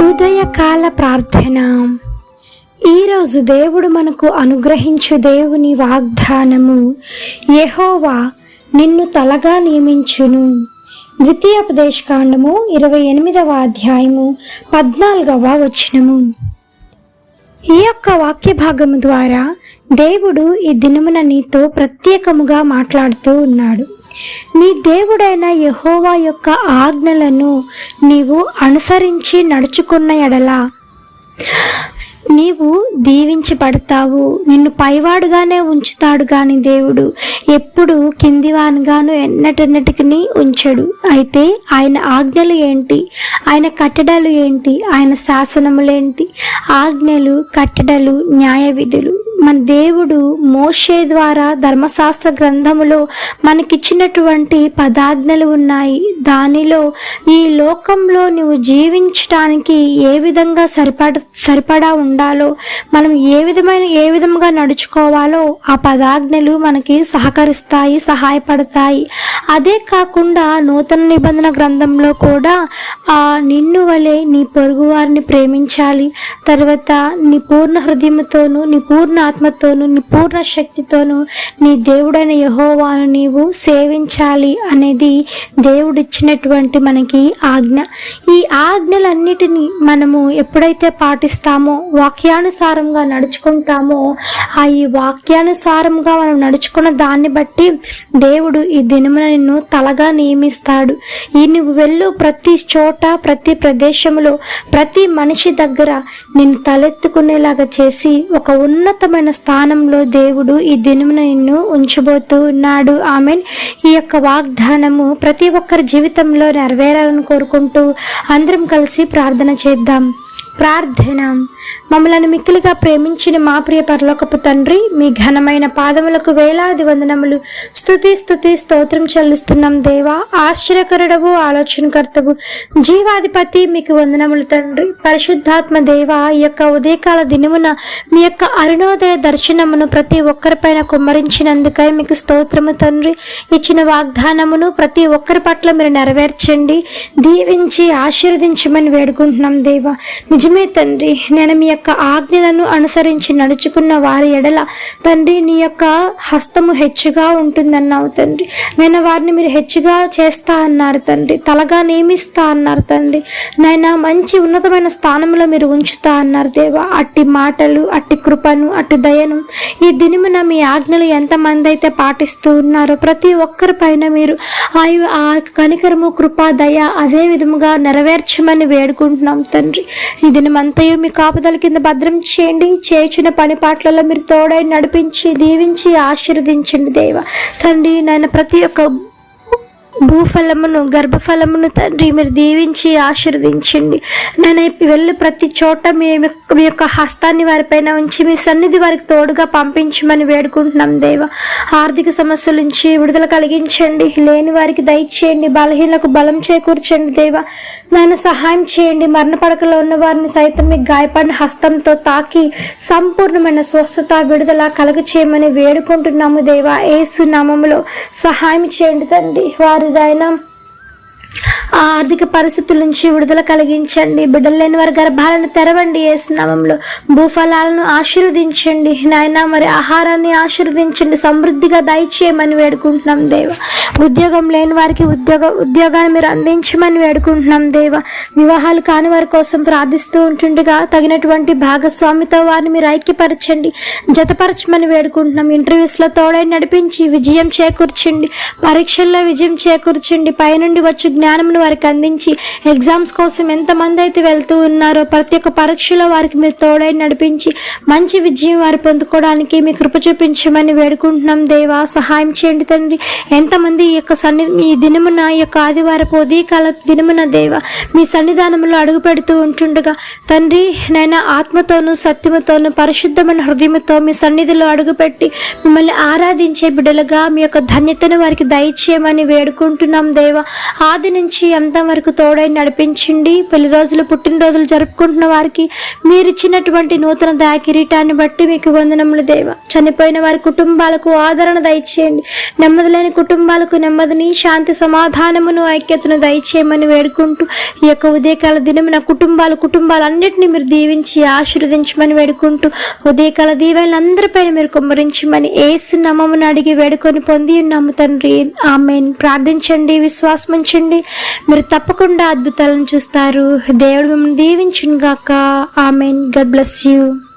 ఉదయకాల ప్రార్థన. ఈరోజు దేవుడు మనకు అనుగ్రహించు దేవుని వాగ్దానము యహోవా నిన్ను తలగా నియమించును. ద్వితీయోపదేశకాండము ఇరవై ఎనిమిదవ అధ్యాయము పద్నాలుగవ వచనము. ఈ యొక్క వాక్య భాగము ద్వారా దేవుడు ఈ దినమున నీతో ప్రత్యేకముగా మాట్లాడుతూ ఉన్నాడు. నీ దేవుడైన యహోవా యొక్క ఆజ్ఞలను నీవు అనుసరించి నడుచుకున్న ఎడల. నీవు దీవించబడతావు నిన్ను పైవాడుగానే ఉంచుతాడు కానీ దేవుడు ఎప్పుడు కిందివానిగాను ఎన్నటెన్నటికి ఉంచడు. అయితే ఆయన ఆజ్ఞలు ఏంటి? ఆయన కట్టడలు ఏంటి? ఆయన శాసనములేంటి ఆజ్ఞలు కట్టడలు న్యాయ విధులు మన దేవుడు మోషే ద్వారా ధర్మశాస్త్ర గ్రంథములో మనకిచ్చినటువంటి పదాజ్ఞలు ఉన్నాయి. దానిలో ఈ లోకంలో నువ్వు జీవించడానికి ఏ విధంగా సరిపడ సరిపడా ఉండాలో మనం ఏ విధమైన ఏ విధంగా నడుచుకోవాలో ఆ పదాజ్ఞలు మనకి సహకరిస్తాయి సహాయపడతాయి. అదే కాకుండా నూతన నిబంధన గ్రంథంలో కూడా ఆ నిన్ను వలె నీ పొరుగువారిని ప్రేమించాలి. తర్వాత నీ పూర్ణ హృదయంతోనూ నీ పూర్ణ ఆత్మతోనూ నీ పూర్ణ శక్తితోనూ నీ దేవుడైన యహోవాను నీవు సేవించాలి అనేది దేవుడిచ్చినటువంటి మనకి ఆజ్ఞ. ఈ ఆజ్ఞలన్నిటినీ మనము ఎప్పుడైతే పాటిస్తామో వాక్యానుసారంగా నడుచుకుంటామో ఆ ఈ వాక్యానుసారంగా మనం నడుచుకున్న దాన్ని బట్టి దేవుడు ఈ దినమున నిన్ను తలగా నియమిస్తాడు. ఈ నువ్వు వెళ్ళు ప్రతి చోట ప్రతి ప్రదేశంలో ప్రతి మనిషి దగ్గర నిన్ను తలెత్తుకునేలాగా చేసి ఒక ఉన్నతమైన స్థానంలో దేవుడు ఈ దినమున నిన్ను ఉంచబోతూ ఉన్నాడు. ఆమె ఈ యొక్క వాగ్దానము ప్రతి ఒక్కరి జీవితంలో నెరవేరాలని కోరుకుంటూ అందరం కలిసి ప్రార్థన చేద్దాం. ప్రార్థన. మమ్మలను మిక్కిలిగా ప్రేమించిన మా ప్రియ పరలోకపు తండ్రి మీ ఘనమైన పాదములకు వేలాది వందనములు. స్థుతి స్థుతి స్తోత్రం చెల్లిస్తున్నాం దేవా. ఆశ్చర్యకరుడవు ఆలోచనకర్తవు జీవాధిపతి మీకు వందనములు తండ్రి. పరిశుద్ధాత్మ దేవ ఈ యొక్క ఉదయకాల దినమున మీ యొక్క అరుణోదయ దర్శనమును ప్రతి ఒక్కరిపైన కుమ్మరించినందుకై మీకు స్తోత్రము తండ్రి. ఇచ్చిన వాగ్దానమును ప్రతి ఒక్కరి పట్ల మీరు నెరవేర్చండి. దీవించి ఆశీర్వదించమని వేడుకుంటున్నాం దేవా. నిజమే తండ్రి. నేను మీ యొక్క ఆజ్ఞలను అనుసరించి నడుచుకున్న వారి ఎడల తండ్రి నీ యొక్క హస్తము హెచ్చుగా ఉంటుందన్నావు తండ్రి. నేను వారిని మీరు హెచ్చుగా చేస్తా అన్నారు తండ్రి. తలగా నియమిస్తా అన్నారు తండ్రి. నాయన మంచి ఉన్నతమైన స్థానంలో మీరు ఉంచుతా అన్నారు దేవా. అట్టి మాటలు అట్టి కృపను అట్టి దయను ఈ దినమున మీ ఆజ్ఞలు ఎంతమంది అయితే పాటిస్తూ ఉన్నారో ప్రతి ఒక్కరి పైన మీరు ఆ కనికరము కృప దయ అదే విధముగా నెరవేర్చమని వేడుకుంటున్నాం తండ్రి. దినమంతయు మీ కాపుదల కింద భద్రం చేయండి. చేసిన పని పాటలలో మీరు తోడై నడిపించి దీవించి ఆశీర్వదించండి దేవ. తండ్రి నాయన ప్రతి ఒక్క భూఫలమును గర్భఫలమును తండ్రి మీరు దీవించి ఆశీర్వదించండి. నేను వెళ్ళి ప్రతి చోట మీ మీ యొక్క హస్తాన్ని వారిపైన ఉంచి మీ సన్నిధి వారికి తోడుగా పంపించమని వేడుకుంటున్నాం దేవ. ఆర్థిక సమస్యల నుంచి విడుదల కలిగించండి. లేని వారికి దయచేయండి బలహీనలకు బలం చేకూర్చండి దేవ. నాయన సహాయం చేయండి. మరణ పడకలో ఉన్న వారిని సైతం మీ గాయపడిన హస్తంతో తాకి సంపూర్ణమైన స్వస్థత విడుదల కలుగ చేయమని వేడుకుంటున్నాము దేవ. ఏసు నామములో సహాయం చేయండి తండ్రి. వారు వారిదైనా ఆ ఆర్థిక పరిస్థితుల నుంచి విడుదల కలిగించండి. బిడ్డలు లేని వారి గర్భాలను తెరవండి. ఏ నామంలో భూఫలాలను ఆశీర్వదించండి. నాయన మరి ఆహారాన్ని ఆశీర్వదించండి. సమృద్ధిగా దయచేయమని వేడుకుంటున్నాం దేవ. ఉద్యోగం లేని వారికి ఉద్యోగ ఉద్యోగాన్ని మీరు అందించమని వేడుకుంటున్నాం దేవ. వివాహాలు కాని వారి కోసం ప్రార్థిస్తూ ఉంటుండగా తగినటువంటి భాగస్వామితో వారిని మీరు ఐక్యపరచండి. జతపరచమని వేడుకుంటున్నాం. ఇంటర్వ్యూస్లో తోడై నడిపించి విజయం చేకూర్చండి. పరీక్షల్లో విజయం చేకూర్చండి. పైనుండి వచ్చి జ్ఞానంను వారికి అందించి ఎగ్జామ్స్ కోసం ఎంతమంది అయితే వెళ్తూ ఉన్నారో ప్రతి ఒక్క పరీక్షలో వారికి మీరు తోడై నడిపించి మంచి విజయం వారు పొందుకోవడానికి మీ కృప చూపించమని వేడుకుంటున్నాం. దేవా సహాయం చేయండి తండ్రి. ఎంతమంది ఈ యొక్క సన్ని ఈ దినమున ఈ యొక్క ఆదివారపు ఉదయకాల దినమున దేవ మీ సన్నిధానంలో అడుగు పెడుతూ ఉంటుండగా తండ్రి నైనా ఆత్మతోనూ సత్యముతోనూ పరిశుద్ధమైన హృదయంతో మీ సన్నిధిలో అడుగుపెట్టి మిమ్మల్ని ఆరాధించే బిడ్డలుగా మీ యొక్క ధన్యతను వారికి దయచేయమని వేడుకుంటున్నాం దేవ. ఆ ఆది నుంచి అంతం వరకు తోడై నడిపించండి? పెళ్ళి రోజులు పుట్టినరోజులు జరుపుకుంటున్న వారికి మీరు ఇచ్చినటువంటి నూతన దయా కిరీటాన్ని బట్టి మీకు వందనములు దేవ. చనిపోయిన వారి కుటుంబాలకు ఆదరణ దయచేయండి. నెమ్మది లేని కుటుంబాలకు నెమ్మదిని శాంతి సమాధానమును ఐక్యతను దయచేయమని వేడుకుంటూ ఈ యొక్క ఉదయకాల దినమున కుటుంబాలు కుటుంబాలన్నింటినీ మీరు దీవించి ఆశీర్వదించమని వేడుకుంటూ ఉదయకాల దీవెనలు అందరిపైన మీరు కుమ్మరించమని ఏసు నమ్మమును అడిగి వేడుకొని పొంది ఉన్నాము తండ్రి. ఆమెన్. ప్రార్థించండి విశ్వాసం ఉంచండి మీరు తప్పకుండా అద్భుతాలను చూస్తారు. దేవుడు మిమ్మల్ని దీవించునుగాక. ఆమెన్. God bless you.